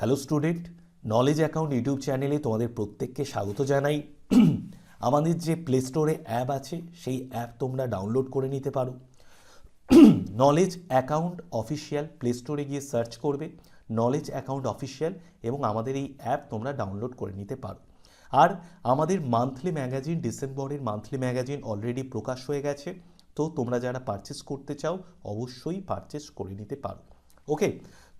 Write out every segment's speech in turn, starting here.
Hello student knowledge account YouTube চ্যানেলে তোমাদের প্রত্যেককে স্বাগত জানাই। আমাদের যে প্লে স্টোরে অ্যাপ আছে, সেই অ্যাপ তোমরা ডাউনলোড করে নিতে পারো। নলেজ অ্যাকাউন্ট অফিসিয়াল প্লে স্টোরে গিয়ে সার্চ করবে। নলেজ অ্যাকাউন্ট অফিসিয়াল এবং আমাদের এই অ্যাপ তোমরা ডাউনলোড করে নিতে পারো। আর আমাদের মান্থলি ম্যাগাজিন ডিসেম্বরের মান্থলি ম্যাগাজিন অলরেডি প্রকাশ হয়ে গেছে। তো তোমরা যারা পারচেস করতে চাও, অবশ্যই পারচেস করে নিতে পারো। ওকে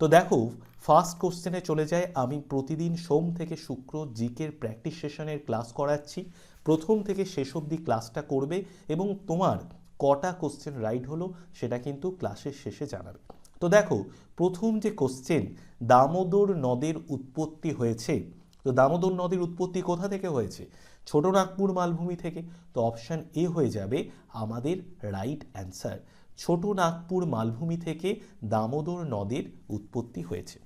তো দেখো ফার্স্ট কোশ্চেনে চলে যায় আমি প্রতিদিন সোম থেকে শুক্র জিকের প্র্যাকটিস সেশনের ক্লাস করাচ্ছি। প্রথম থেকে শেষ অবধি ক্লাসটা করবে এবং তোমার কটা কোশ্চেন রাইট হলো সেটা কিন্তু ক্লাসের শেষে জানাবে। তো দেখো, প্রথম যে কোশ্চেন দামোদর নদের উৎপত্তি হয়েছে। তো দামোদর নদীর উৎপত্তি কোথা থেকে হয়েছে? ছোট নাগপুর মালভূমি থেকে। তো অপশান এ হয়ে যাবে আমাদের রাইট অ্যান্সার ছোট নাগপুর মালভূমি থেকে দামোদর নদের উৎপত্তি হয়েছে।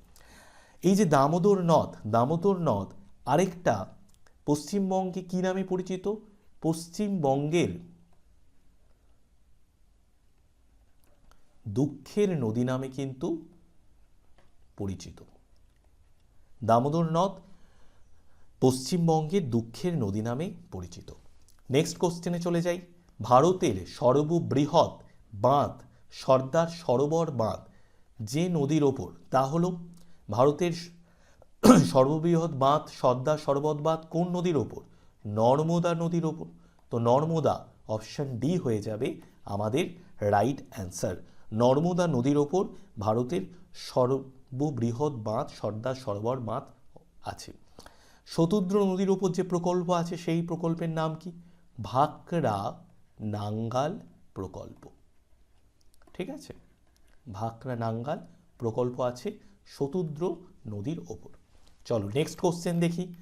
এই যে দামোদর নদ দামোদর নদ আরেকটা পশ্চিমবঙ্গে কি নামে পরিচিত? পশ্চিমবঙ্গের দুঃখের নদী নামে কিন্তু পরিচিত। দামোদর নদ পশ্চিমবঙ্গের দুঃখের নদী নামে পরিচিত। নেক্সট কোশ্চেনে চলে যাই। ভারতের সর্ববৃহৎ বাঁধ, সর্দার সরোবর বাঁধ যে নদীর ওপর, তা হলো ভারতের সর্ববৃহৎ বাঁধ, সর্দার সরোবর বাঁধ কোন নদীর ওপর? নর্মদা নদীর ওপর। তো নর্মদা অপশান ডি হয়ে যাবে আমাদের রাইট অ্যান্সার নর্মদা নদীর ওপর ভারতের সর্ববৃহৎ বাঁধ, সর্দার সরোবর বাঁধ আছে। শতুদ্র নদীর ওপর যে প্রকল্প আছে, সেই প্রকল্পের নাম কি? ভাকরা নাঙ্গাল প্রকল্প। ঠিক আছে? ভাকরা নাঙ্গাল প্রকল্প আছে শতুদ্র নদীর ওপর। চলো নেক্সট কোশ্চেন দেখি।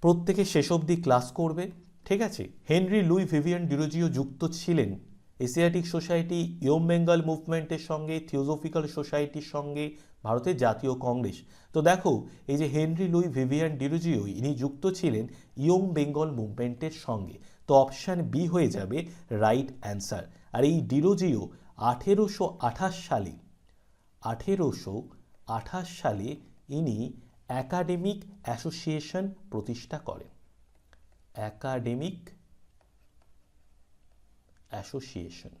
প্রত্যেকে শেষ অবধি ক্লাস করবে, ঠিক আছে? হেনরি, লুই, ভিভিয়ান ডিরোজিও যুক্ত ছিলেন এশিয়াটিক সোসাইটি ইয়ম বেঙ্গল মুভমেন্টের সঙ্গে থিওজফিক্যাল সোসাইটির সঙ্গে, ভারতের জাতীয় কংগ্রেস। তো দেখো, এই যে হেনরি, লুই, ভিভিয়ান ডিরোজিও, ইনি যুক্ত ছিলেন ইয়ং বেঙ্গল মুভমেন্টের সঙ্গে। তো অপশান বি হয়ে যাবে রাইট অ্যান্সার আর এই ডিরোজিও আঠেরোশো আঠাশ সালে, আঠেরোশো আঠাশ সালে ইনি একাডেমিক অ্যাসোসিয়েশন প্রতিষ্ঠা করেন। Academic association.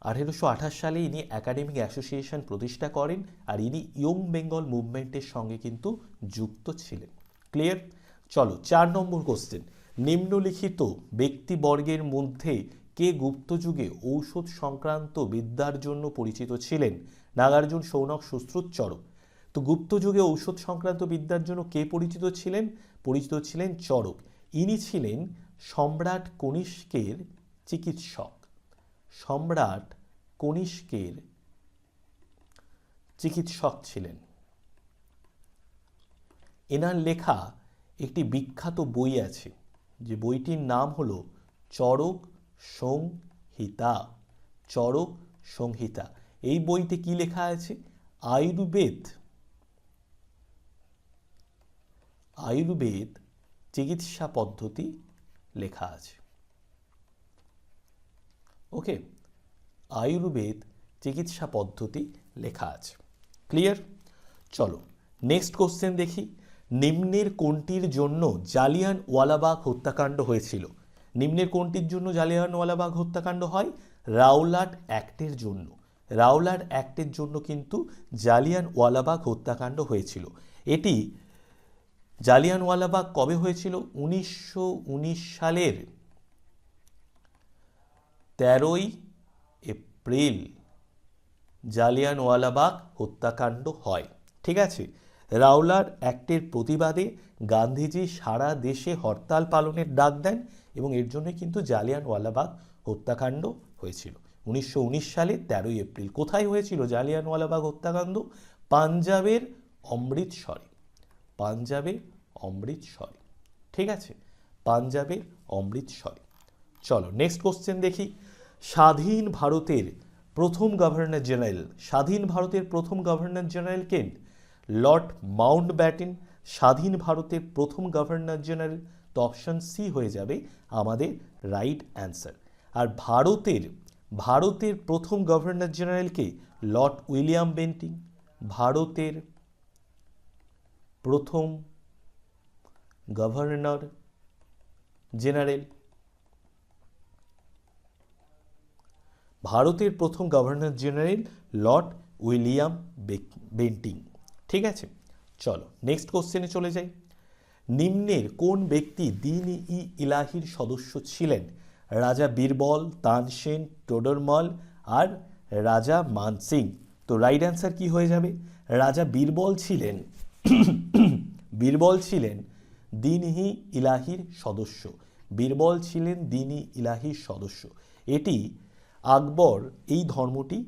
আঠেরোশো আঠাশ সালে ইনি একাডেমিক অ্যাসোসিয়েশন প্রতিষ্ঠা করেন আর ইনি ইয়ং বেঙ্গল মুভমেন্টের সঙ্গে কিন্তু যুক্ত ছিলেন। ক্লিয়ার? চলো, চার নম্বর কোশ্চেন নিম্নলিখিত ব্যক্তিবর্গের মধ্যে কে গুপ্তযুগে ঔষধ সংক্রান্ত বিদ্যার জন্য পরিচিত ছিলেন? নাগার্জুন, সৌনক, সুশ্রুত, চরক। তো গুপ্তযুগে ঔষধ সংক্রান্ত বিদ্যার জন্য কে পরিচিত ছিলেন? পরিচিত ছিলেন চরক। ইনি ছিলেন সম্রাট কনিষ্কের চিকিৎসক। সম্রাট কনিষ্কের চিকিৎসক ছিলেন। এনার লেখা একটি বিখ্যাত বই আছে। যে বইটির নাম হলো চরক সংহিতা। চরক সংহিতা। এই বইতে কি লেখা আছে? আয়ুর্বেদ। আয়ুর্বেদ চিকিৎসা পদ্ধতি লেখা আছে। ওকে, আয়ুর্বেদ চিকিৎসা পদ্ধতি লেখা আছে। ক্লিয়ার? চলো, নেক্সট কোশ্চেন দেখি। নিম্নের কোনটির জন্য জালিয়ান ওয়ালাবাগ হত্যাকাণ্ড হয়েছিল? নিম্নের কোনটির জন্য জালিয়ান ওয়ালাবাগ হত্যাকাণ্ড হয়? রাওলাট অ্যাক্টের জন্য। রাওলাট অ্যাক্টের জন্য কিন্তু জালিয়ান ওয়ালাবাগ হত্যাকাণ্ড হয়েছিল। এটি জালিয়ানওয়ালাবাগ কবে হয়েছিল? উনিশশো উনিশ সালের তেরোই এপ্রিল জালিয়ানওয়ালাবাগ হত্যাকাণ্ড হয়। ঠিক আছে? রাওলার অ্যাক্টের প্রতিবাদে গান্ধীজি সারা দেশে হরতাল পালনের ডাক দেন এবং এর জন্য কিন্তু জালিয়ানওয়ালাবাগ হত্যাকাণ্ড হয়েছিল। উনিশশো উনিশ সালে তেরোই এপ্রিল। কোথায় হয়েছিল জালিয়ানওয়ালাবাগ হত্যাকাণ্ড? পাঞ্জাবের অমৃতসরে। পাঞ্জাবের অমৃতসরে। ঠিক আছে? পাঞ্জাবের অমৃতসরে। চলো নেক্সট কোশ্চেন দেখি। স্বাধীন ভারতের প্রথম গভর্নর জেনারেল স্বাধীন ভারতের প্রথম গভর্নর জেনারেল কেন লর্ড মাউন্ট ব্যাটেন স্বাধীন ভারতের প্রথম গভর্নর জেনারেল, তো অপশন সি হয়ে যাবে আমাদের রাইট অ্যান্সার। আর ভারতের ভারতের প্রথম গভর্নর জেনারেলকে লর্ড উইলিয়াম বেন্টিং, ভারতের প্রথম গভর্নর জেনারেল, ভারতের প্রথম governor general Lord William Bentinck. ঠিক আছে? চলো নেক্সট কোশ্চেনে চলে যাই। নিম্নের কোন ব্যক্তি দিন ই ইলাহির সদস্য ছিলেন? রাজা বীরবল তানসেন টোডরমল আর রাজা মানসিং তো রাইট অ্যান্সার কি হয়ে যাবে? রাজা বীরবল ছিলেন বীরবল ছিলেন দিনহি ইলাহির সদস্য। বীরবল ছিলেন দিনই ইলাহির সদস্য। এটি আকবর এই ধর্মটি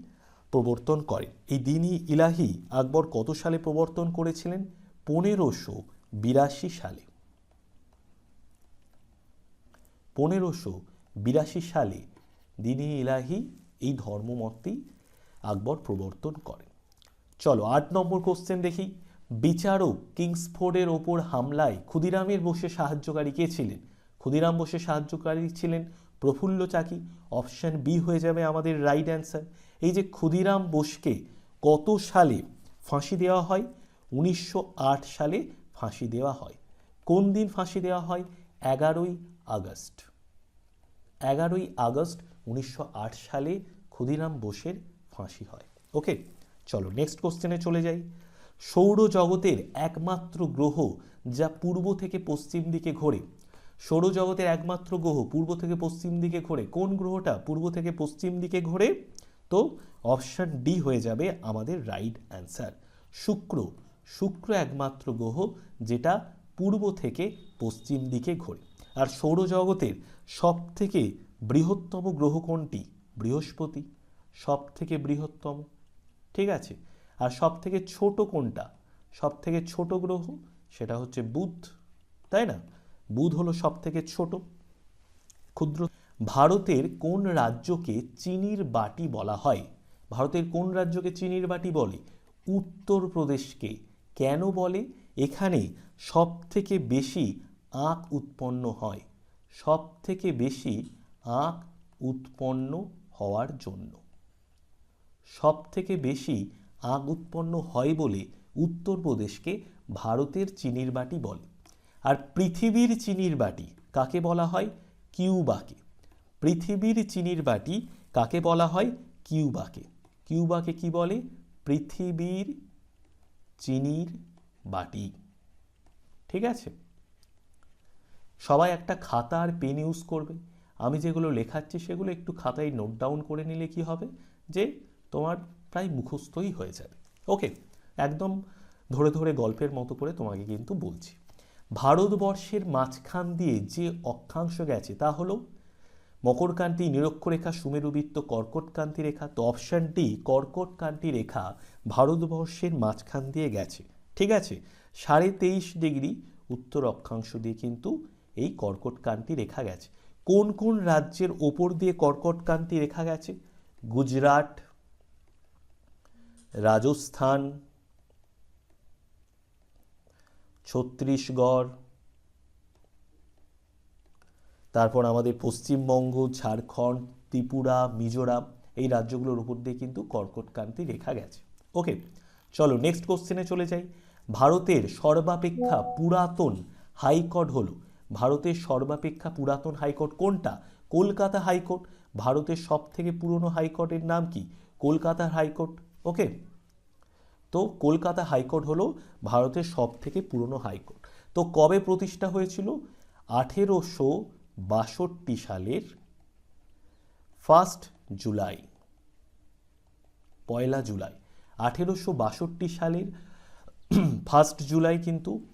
প্রবর্তন করেন। এই দিনই ইলাহি আকবর কত সালে প্রবর্তন করেছিলেন? পনেরোশো বিরাশি সালে। পনেরোশো বিরাশি সালে দিনই ইলাহি এই ধর্মমতটি আকবর প্রবর্তন করেন। চলো আট নম্বর কোশ্চেন দেখি। বিচারক কিংসফোর্ডের ওপর হামলায় ক্ষুদিরামের বসে সাহায্যকারী কে ছিলেন? ক্ষুদিরাম বসে সাহায্যকারী ছিলেন প্রফুল্ল চাকি। অপশন বি হয়ে যাবে আমাদের রাইট অ্যান্সার এই যে ক্ষুদিরাম বোসকে কত সালে ফাঁসি দেওয়া হয়? উনিশশো আট সালে ফাঁসি দেওয়া হয়। কোন দিন ফাঁসি দেওয়া হয়? এগারোই আগস্ট। এগারোই আগস্ট উনিশশো আট সালে ক্ষুদিরাম বোসের ফাঁসি হয়। ওকে, চলো নেক্সট কোশ্চেনে চলে যাই। সৌরজগতের একমাত্র গ্রহ যা পূর্ব থেকে পশ্চিম দিকে ঘোরে। সৌরজগতের একমাত্র গ্রহ পূর্ব থেকে পশ্চিম দিকে ঘোরে। কোন গ্রহটা পূর্ব থেকে পশ্চিম দিকে ঘোরে? তো অপশন ডি হয়ে যাবে আমাদের রাইট অ্যান্সার শুক্র শুক্র একমাত্র গ্রহ যেটা পূর্ব থেকে পশ্চিম দিকে ঘোরে। আর সৌরজগতের সব থেকে বৃহত্তম গ্রহ কোনটি? বৃহস্পতি সব থেকে বৃহত্তম, ঠিক আছে? আর সব থেকে ছোট কোনটা? সব থেকে ছোট গ্রহ সেটা হচ্ছে বুধ, তাই না? বুধ হলো সব থেকে ছোট, ক্ষুদ্র ভারতের কোন রাজ্যকে চিনির বাটি বলা হয়? ভারতের কোন রাজ্যকে চিনির বাটি বলে? উত্তরপ্রদেশকে কেন বলে? এখানে সব থেকে বেশি আখ উৎপন্ন হয়। সব থেকে বেশি আখ উৎপন্ন হওয়ার জন্য। সব থেকে বেশি আখ উৎপন্ন হয় বলে উত্তরপ্রদেশকে ভারতের চিনির বাটি বলে। আর পৃথিবীর চিনির বাটি কাকে বলা হয়? কিউবাকে। পৃথিবীর চিনির বাটি কাকে বলা হয়? কিউবাকে। কিউবাকে কি বলে? পৃথিবীর চিনির বাটি। ঠিক আছে? সবাই একটা খাতা আর পেন ইউজ করবে। আমি যেগুলো লেখাচ্ছি সেগুলো একটু খাতায় নোট ডাউন করে নিলে কি হবে? যে তোমার প্রায় মুখস্থই হয়ে যাবে। ওকে, একদম ধরে ধরে গল্পের মতো করে তোমাকে কিন্তু বলছি। ভারতবর্ষের মাঝখান দিয়ে যে অক্ষাংশ গেছে তা হলো মকরকান্তি নিরক্ষরেখা, সুমেরুবৃত্ত কর্কটকান্তি রেখা, তো অপশান ডি কর্কটকান্তি রেখা ভারতবর্ষের মাঝখান দিয়ে গেছে। ঠিক আছে? সাড়ে তেইশ ডিগ্রি উত্তর অক্ষাংশ দিয়ে কিন্তু এই কর্কটকান্তি রেখা গেছে। কোন কোন রাজ্যের ওপর দিয়ে কর্কটকান্তি রেখা গেছে? গুজরাট, রাজস্থান, ছত্তিশগড় তারপর আমাদের পশ্চিমবঙ্গ, ঝাড়খণ্ড, ত্রিপুরা, মিজোরাম এই রাজ্যগুলোর উপর দিয়ে কিন্তু কর্কটক্রান্তি রেখা গেছে। ওকে চলো নেক্সট কোশ্চেনে চলে যাই। ভারতের সর্বাপেক্ষা পুরাতন হাইকোর্ট হলো। ভারতের সর্বাপেক্ষা পুরাতন হাইকোর্ট কোনটা? Kolkata high court. ভারতের সব থেকে পুরনো হাইকোর্টের নাম কি? কলকাতা হাইকোর্ট। ওকে তো কলকাতা হাইকোর্ট হলো ভারতের সব থেকে পুরনো হাইকোর্ট। তো কবে প্রতিষ্ঠা হয়েছিল? আঠেরোশো বাষট্টি সালের ফার্স্ট জুলাই পয়লা জুলাই আঠেরোশো বাষট্টি সালের ফার্স্ট জুলাই কিন্তু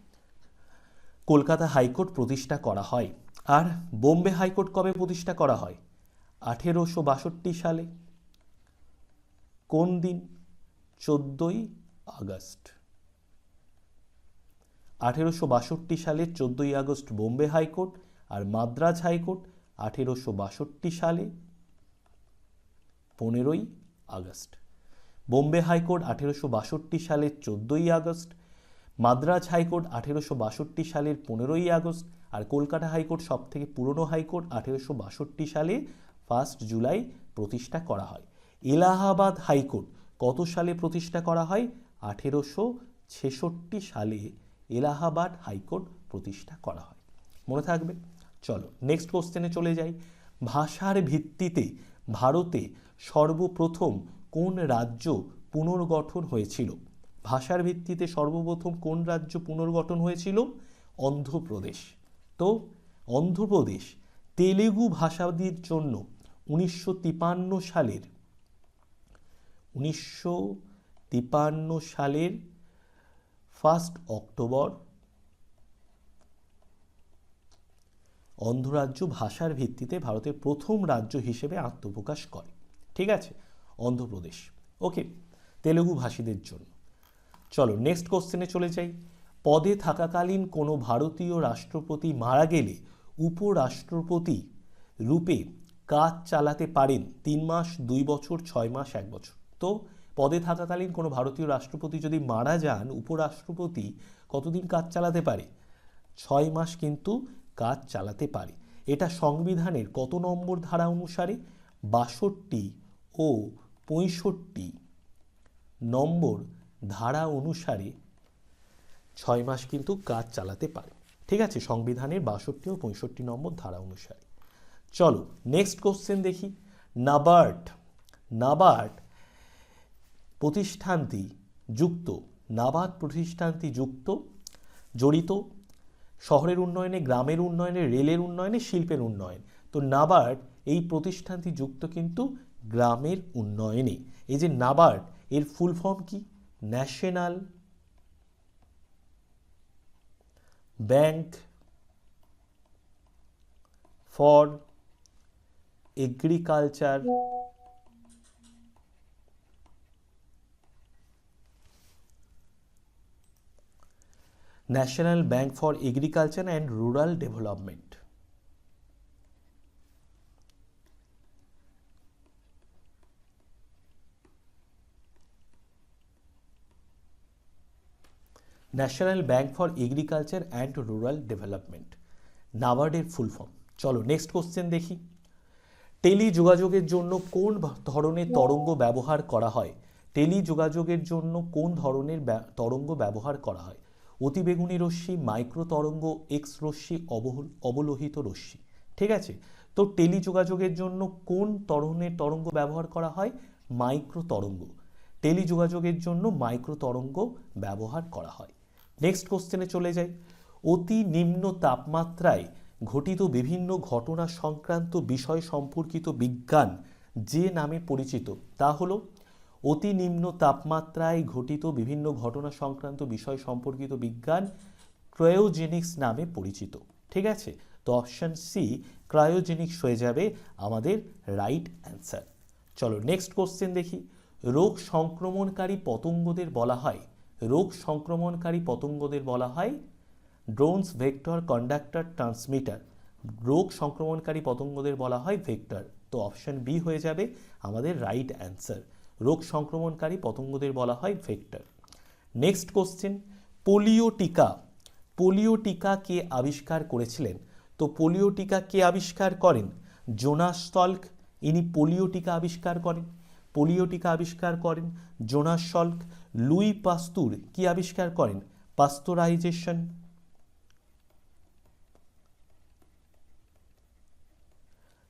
কলকাতা হাইকোর্ট প্রতিষ্ঠা করা হয়। আর বোম্বে হাইকোর্ট কবে প্রতিষ্ঠা করা হয়? আঠেরোশো বাষট্টি সালে। কোন দিন? চোদ্দোই আগস্ট। আঠেরোশো বাষট্টি সালে চোদ্দোই আগস্ট বোম্বে হাইকোর্ট আর মাদ্রাজ হাইকোর্ট আঠেরোশো বাষট্টি সালে পনেরোই আগস্ট। বোম্বে হাইকোর্ট আঠেরোশো বাষট্টি সালের চোদ্দোই আগস্ট, মাদ্রাজ হাইকোর্ট আঠেরোশো বাষট্টি সালের পনেরোই আগস্ট আর কলকাতা হাইকোর্ট সব থেকে পুরনো হাইকোর্ট আঠেরোশো বাষট্টি সালে ফার্স্ট জুলাই প্রতিষ্ঠা করা হয়। এলাহাবাদ হাইকোর্ট কত সালে প্রতিষ্ঠা করা হয়? আঠেরোশো ছেষট্টি সালে এলাহাবাদ হাইকোর্ট প্রতিষ্ঠা করা হয়। মনে থাকবে? চলো নেক্সট কোশ্চেনে চলে যাই। ভাষার ভিত্তিতে ভারতে সর্বপ্রথম কোন রাজ্য পুনর্গঠন হয়েছিল? ভাষার ভিত্তিতে সর্বপ্রথম কোন রাজ্য পুনর্গঠন হয়েছিল? অন্ধ্রপ্রদেশ। তো, অন্ধ্রপ্রদেশ তেলেগু ভাষাদের জন্য উনিশশো সালের উনিশশো সালের ফার্স্ট অক্টোবর অন্ধ্ররাজ্য ভাষার ভিত্তিতে ভারতের প্রথম রাজ্য হিসেবে আত্মপ্রকাশ করে। ঠিক আছে? অন্ধ্রপ্রদেশ। ওকে তেলেগু ভাষীদের জন্য। চলো নেক্সট কোশ্চেনে চলে যাই। পদে থাকাকালীন কোনো ভারতীয় রাষ্ট্রপতি মারা গেলে উপরাষ্ট্রপতি রূপে কাজ চালাতে পারেন তিন মাস, দুই বছর, ছয় মাস, এক বছর? তো, পদে থাকাকালীন কোনো ভারতীয় রাষ্ট্রপতি যদি মারা যান, উপরাষ্ট্রপতি কতদিন কাজ চালাতে পারে? ছয় মাস কিন্তু কাজ চালাতে পারে। এটা সংবিধানের কত নম্বর ধারা অনুসারে? বাষট্টি ও পঁয়ষট্টি নম্বর ধারা অনুসারে ছয় মাস কিন্তু কাজ চালাতে পারে। ঠিক আছে? সংবিধানের বাষট্টি ও পঁয়ষট্টি নম্বর ধারা অনুসারে। চলো নেক্সট কোশ্চেন দেখি। নাবার্ড নাবার্ড প্রতিষ্ঠানটি যুক্ত নাবার্ড প্রতিষ্ঠানটি যুক্ত, জড়িত শহরের উন্নয়নে, গ্রামের উন্নয়নে, রেলের উন্নয়নে, শিল্পের উন্নয়ন। তো নাবার্ড এই প্রতিষ্ঠানটি যুক্ত কিন্তু গ্রামের উন্নয়নে। এই যে নাবার্ড, এর ফুল ফর্ম কি? National bank for agriculture national bank for agriculture and rural development national bank for agriculture and rural development নাবার্ডের full form চলো নেক্সট কোশ্চেন দেখি। টেলি যোগাযোগের জন্য কোন ধরনের তরঙ্গ ব্যবহার করা হয়? টেলি যোগাযোগের জন্য কোন ধরনের তরঙ্গ ব্যবহার করা হয়? অতিবেগুনি রশ্মি মাইক্রো তরঙ্গ এক্স রশ্মি অবলোহিত রশ্মি। ঠিক আছে? তো টেলি যোগাযোগের জন্য কোন ধরনের তরঙ্গ ব্যবহার করা হয়? মাইক্রো তরঙ্গ টেলি যোগাযোগের জন্য মাইক্রো তরঙ্গ ব্যবহার করা হয়। নেক্সট কোশ্চেনে চলে যাই। অতি নিম্ন তাপমাত্রায় ঘটিত বিভিন্ন ঘটনা সংক্রান্ত বিষয় সম্পর্কিত বিজ্ঞান যে নামে পরিচিত, তা হলো অতি নিম্ন তাপমাত্রায় ঘটিত বিভিন্ন ঘটনা সংক্রান্ত বিষয় সম্পর্কিত বিজ্ঞান ক্রায়োজেনিক্স নামে পরিচিত। ঠিক আছে? তো অপশন সি ক্রায়োজেনিক্স হয়ে যাবে আমাদের রাইট অ্যান্সার চলো নেক্সট কোশ্চেন দেখি। রোগ সংক্রমণকারী পতঙ্গদের বলা হয়। রোগ সংক্রমণকারী পতঙ্গদের বলা হয় ড্রোনস ভেক্টর কন্ডাক্টর ট্রান্সমিটার রোগ সংক্রমণকারী পতঙ্গদের বলা হয় ভেক্টর তো অপশন বি হয়ে যাবে আমাদের রাইট অ্যান্সার রোগ সংক্রমণকারী পতঙ্গদের বলা হয় ভেক্টর নেক্সট কোশ্চেন পোলিও টিকা। পোলিও টিকা কে আবিষ্কার করেছিলেন? তো পোলিও টিকা কে আবিষ্কার করেন? জোনাস সল্ক ইনি পোলিও টিকা আবিষ্কার করেন। পোলিও টিকা আবিষ্কার করেন জোনাস সল্ক লুই পাস্তুর কি আবিষ্কার করেন? পাস্তোরাইজেশন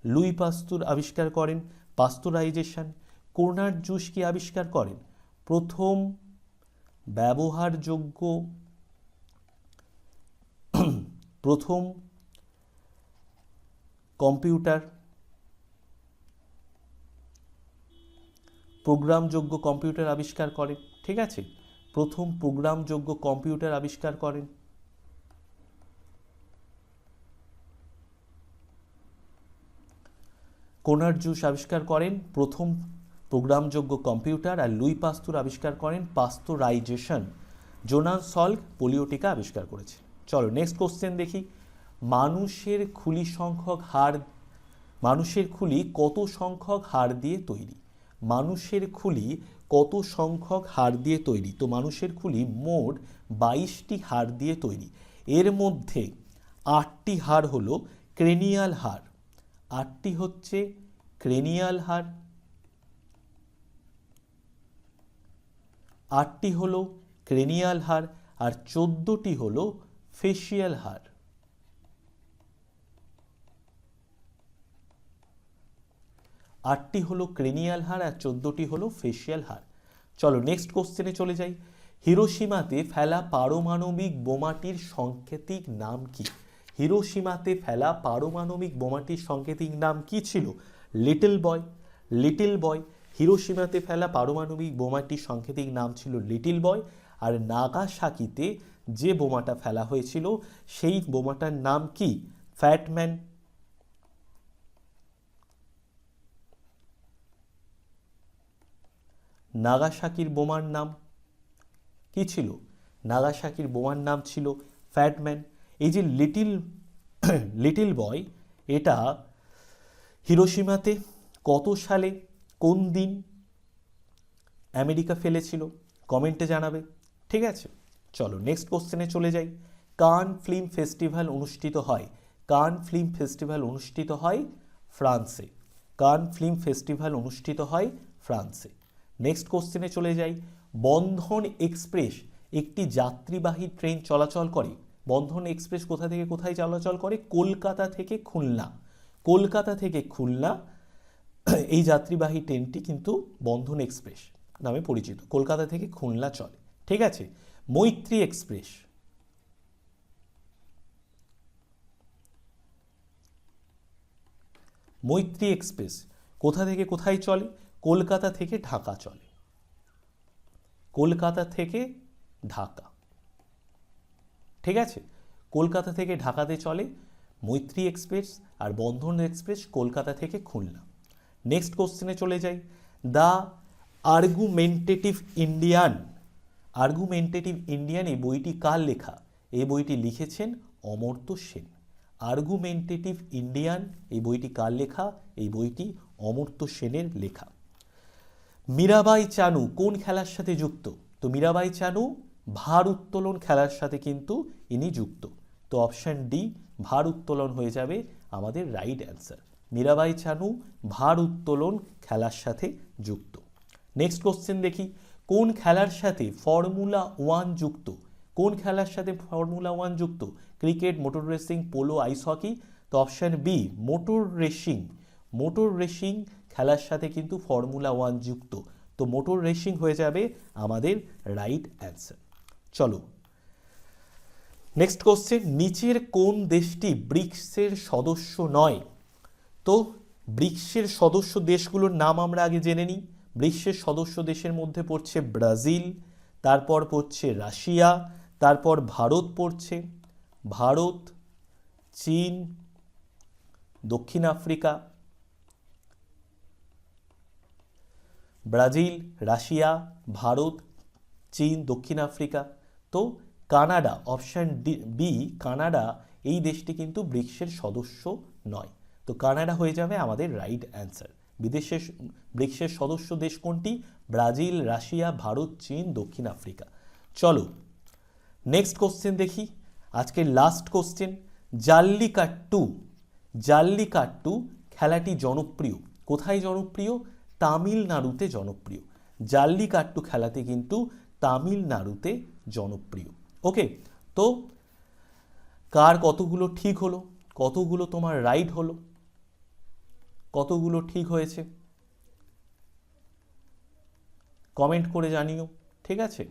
লুই পাস্তুর আবিষ্কার করেন পাস্তুরাইজেশন কোরনার জুস কি আবিষ্কার করেন? প্রথম ব্যবহারযোগ্য প্রথম কম্পিউটার প্রোগ্রামযোগ্য কম্পিউটার আবিষ্কার করেন। ঠিক আছে? প্রথম প্রোগ্রামযোগ্য কম্পিউটার আবিষ্কার করেন। কোনার জুস আবিষ্কার করেন। প্রথম প্রোগ্রামযোগ্য কম্পিউটার আর লুই পাস্তুর আবিষ্কার করেন পাস্তুরাইজেশন। জোনাস সল্ক পোলিও টিকা আবিষ্কার করেছে। চলো নেক্সট কোশ্চেন দেখি। মানুষের খুলি সংখ্যক হাড় মানুষের খুলি কত সংখ্যক হাড় দিয়ে তৈরি? মানুষের খুলি কত সংখ্যক হাড় দিয়ে তৈরি? তো মানুষের খুলি মোট বাইশটি হাড় দিয়ে তৈরি। এর মধ্যে আটটি হাড় হলো ক্রেনিয়াল হাড় আটটি হচ্ছে ক্রেনিয়াল হাড় আটটি হলো ক্রেনিয়াল হার আর চোদ্দটি হলো ফেসিয়াল হার আটটি হলো ক্রেনিয়াল হার আর চোদ্দটি হলো ফেসিয়াল হার চলো নেক্সট কোশ্চেনে চলে যাই। হিরোসীমাতে ফেলা পারমাণবিক বোমাটির সাংকেতিক নাম কি? হিরোসীমাতে ফেলা পারমাণবিক বোমাটির সাংকেতিক নাম কি ছিল? লিটল বয় লিটল বয় হিরোসীমাতে ফেলা পারমাণবিক বোমাটির সাংকেতিক নাম ছিল লিটিল বয়, আর নাগাসাকিতে যে বোমাটা ফেলা হয়েছিল, সেই বোমাটার নাম কি? ফ্যাটম্যান নাগাসাকির বোমার নাম কি ছিল? নাগাসাকির বোমার নাম ছিল ফ্যাটম্যান এই যে লিটিল লিটিল বয়, এটা হিরোসীমাতে কত সালে কোন দিন আমেরিকা ফেলেছিল কমেন্টে জানাবে। ঠিক আছে, চলো নেক্সট কোশ্চেনে চলে যাই। কান ফিল্ম ফেস্টিভ্যাল অনুষ্ঠিত হয়, কান ফিল্ম ফেস্টিভ্যাল অনুষ্ঠিত হয় ফ্রান্সে। কান ফিল্ম ফেস্টিভ্যাল অনুষ্ঠিত হয় ফ্রান্সে। নেক্সট কোশ্চেনে চলে যাই। বন্ধন এক্সপ্রেস একটি যাত্রীবাহী ট্রেন চলাচল করে। বন্ধন এক্সপ্রেস কোথা থেকে কোথায় চলাচল করে? কলকাতা থেকে খুলনা। কলকাতা থেকে খুলনা এই যাত্রীবাহী ট্রেনটি কিন্তু বন্ধন এক্সপ্রেস নামে পরিচিত, কলকাতা থেকে খুলনা চলে। ঠিক আছে? মৈত্রী এক্সপ্রেস। মৈত্রী এক্সপ্রেস কোথা থেকে কোথায় চলে? কলকাতা থেকে ঢাকা চলে। কলকাতা থেকে ঢাকা। ঠিক আছে? কলকাতা থেকে ঢাকাতে চলে মৈত্রী এক্সপ্রেস আর বন্ধন এক্সপ্রেস কলকাতা থেকে খুলনা। নেক্সট কোশ্চেনে চলে যাই। The argumentative Indian argumentative Indian এই বইটি কার লেখা? এই বইটি লিখেছেন অমর্ত্য সেন। আর্গুমেন্টেটিভ ইন্ডিয়ান এই বইটি কার লেখা? এই বইটি অমর্ত্য সেনের লেখা। মীরাবাই চানু কোন খেলার সাথে যুক্ত? তো মীরাবাই চানু ভার উত্তোলন খেলার সাথে কিন্তু ইনি যুক্ত। তো অপশান ডি ভার উত্তোলন হয়ে যাবে আমাদের রাইট অ্যান্সার মীরাবাই চানু ভার উত্তোলন খেলার সাথে যুক্ত। নেক্সট কোশ্চেন দেখি, কোন খেলার সাথে ফর্মুলা ওয়ান যুক্ত? কোন খেলার সাথে ফর্মুলা ওয়ান যুক্ত? Cricket motor racing polo ice hockey তো option B motor racing motor racing খেলার সাথে কিন্তু ফর্মুলা ওয়ান যুক্ত। তো মোটর রেসিং হয়ে যাবে আমাদের রাইট অ্যান্সার চলো। নেক্সট কোশ্চেন নিচের কোন দেশটি ব্রিক্সের সদস্য নয়? তো ব্রিক্সের সদস্য দেশগুলোর নাম আমরা আগে জেনে নিই। ব্রিক্সের সদস্য দেশের মধ্যে পড়ছে ব্রাজিল, তারপর পড়ছে রাশিয়া, তারপর ভারত পড়ছে। ভারত, চীন, দক্ষিণ আফ্রিকা, ব্রাজিল, রাশিয়া, ভারত, চীন, দক্ষিণ আফ্রিকা। তো Canada, option D, B, Canada, এই দেশটি কিন্তু ব্রিক্সের সদস্য নয়। তো কানাডা হয়ে যাবে আমাদের রাইট অ্যান্সার বিদেশের ব্রিক্সের সদস্য দেশ কোনটি? ব্রাজিল, রাশিয়া, ভারত, চীন, দক্ষিণ আফ্রিকা। চলো নেক্সট কোশ্চেন দেখি। আজকের লাস্ট কোশ্চেন জাল্লিকাট্টু জাল্লিকাট্টু খেলাটি জনপ্রিয়। কোথায় জনপ্রিয়? তামিলনাড়ুতে জনপ্রিয়। জাল্লিকাট্টু খেলাতে কিন্তু তামিলনাড়ুতে জনপ্রিয়। ওকে তো কার কতগুলো ঠিক হলো? কতগুলো তোমার রাইট হলো? কতগুলো ঠিক হয়েছে? কমেন্ট করে জানিও, ঠিক আছে?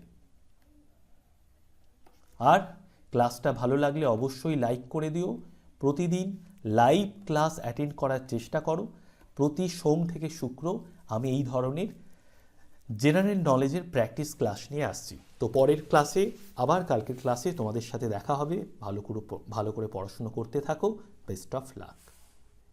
আর ক্লাসটা ভালো লাগলে অবশ্যই লাইক করে দিও। প্রতিদিন লাইভ ক্লাস অ্যাটেন্ড করার চেষ্টা করো। প্রতি সোম থেকে শুক্র আমি এই ধরনের জেনারেল নলেজের প্র্যাকটিস ক্লাস নিয়ে আসছি। তো পরের ক্লাসে আবার কালকের ক্লাসে তোমাদের সাথে দেখা হবে। ভালো করে ভালো করে পড়াশুনো করতে থাকো। Best of luck